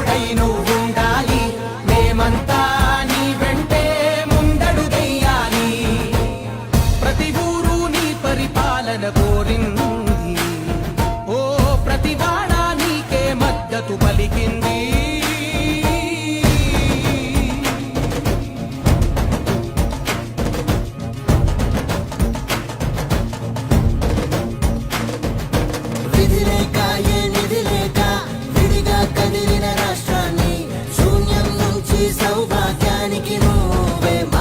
తోడై నువ్వుండాలి. వెంటే ముందడు దెయ్యాలి ప్రతి ఊరు పరిపాలన కోరింది. ఓ ప్రతి వాడా నీకే Ave María.